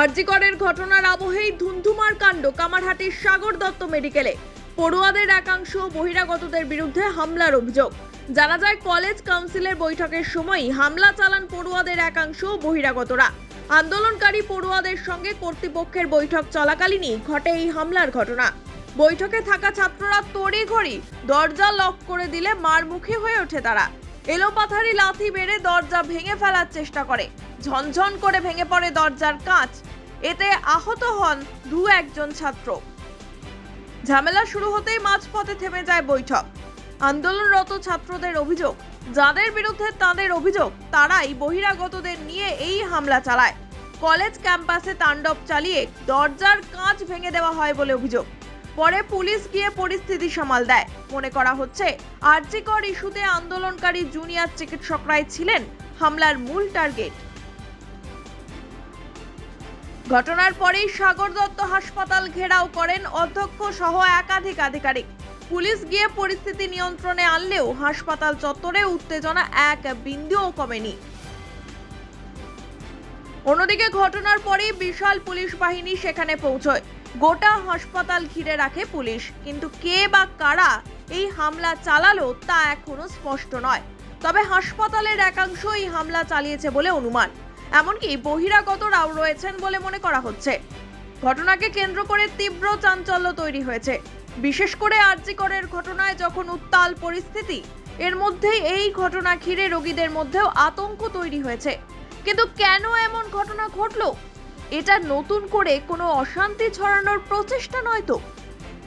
আরজিকরের ঘটনার আবহেই ধুন্ধুমার কাণ্ড কামারহাটির সাগর দত্ত মেডিকেলে। পড়ুয়াদের একাংশ বহিরাগতদের বিরুদ্ধে হামলার অভিযোগ। জানা যায়, কলেজ কাউন্সিলের বৈঠকের সময়ই হামলা চালান পড়ুয়াদের একাংশ বহিরাগতরা। আন্দোলনকারী পড়ুয়াদের সঙ্গে কর্তৃপক্ষের বৈঠক চলাকালীনই ঘটে এই হামলার ঘটনা। বৈঠকে থাকা ছাত্ররা তড়িঘড়ি দরজা লক করে দিলে মারমুখী হয়ে ওঠে তারা। এলোপাথারি লাথি মেরে দরজা ভেঙে ফেলার চেষ্টা করে। ঝনঝন করে ভেঙে পড়ে দরজার কাঁচ। এতে আহত হন দু একজন ছাত্র। ঝামেলা শুরু হতেই মাঝপথে থেমে যায় বৈঠক। আন্দোলনরত ছাত্রদের অভিযোগ, যাদের বিরুদ্ধে তাদের অভিযোগ, তারাই বহিরাগতদের নিয়ে এই হামলা চালায়। কলেজ ক্যাম্পাসে তাণ্ডব চালিয়ে দরজার কাঁচ ভেঙে দেওয়া হয় বলে অভিযোগ। পরে পুলিশ গিয়ে পরিস্থিতি সামাল দেয়। মনে করা হচ্ছে, আর্জিকর ইস্যুতে আন্দোলনকারী জুনিয়র চিকিৎসকরাই ছিলেন হামলার মূল টার্গেট। ঘটনার পরেই সাগর দত্ত হাসপাতাল ঘেরাও করেন অধ্যক্ষ সহ একাধিক আধিকারিক। পুলিশ গিয়ে পরিস্থিতি নিয়ন্ত্রণে আনলেও হাসপাতাল চত্বরে উত্তেজনা এক বিন্দুও কমেনি। অন্যদিকে ঘটনার পরেই বিশাল পুলিশ বাহিনী সেখানে পৌঁছয়। গোটা হাসপাতাল ঘিরে রাখে পুলিশ, কিন্তু কে বা কারা এই হামলা চালালো তা এখনও স্পষ্ট নয়। তবে হাসপাতালের একাংশ এই হামলা চালিয়েছে বলে অনুমান। এমনকি বহিরাগতরাও রয়েছেন বলে মনে করা হচ্ছে। ঘটনাকে কেন্দ্র করে তীব্র চাঞ্চল্য তৈরি হয়েছে। বিশেষ করে আরজিকরের ঘটনায় যখন উত্তাল পরিস্থিতি, এর মধ্যেই এই ঘটনা ঘিরে রোগীদের মধ্যেও আতঙ্ক তৈরি হয়েছে। কিন্তু কেন এমন ঘটনা ঘটলো? এটা নতুন করে কোনো অশান্তি ছড়ানোর প্রচেষ্টা নয় তো?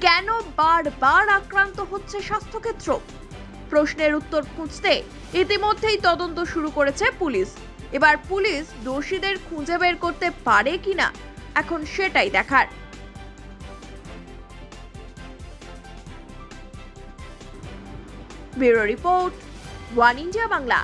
কেন বারবার আক্রান্ত হচ্ছে স্বাস্থ্যক্ষেত্র? প্রশ্নের উত্তর খুঁজতে ইতিমধ্যেই তদন্ত শুরু করেছে পুলিশ। এবার পুলিশ দোষীদের খুঁজে বের করতে পারে কিনা, এখন সেটাই দেখার। Bureau report, One India Bangla.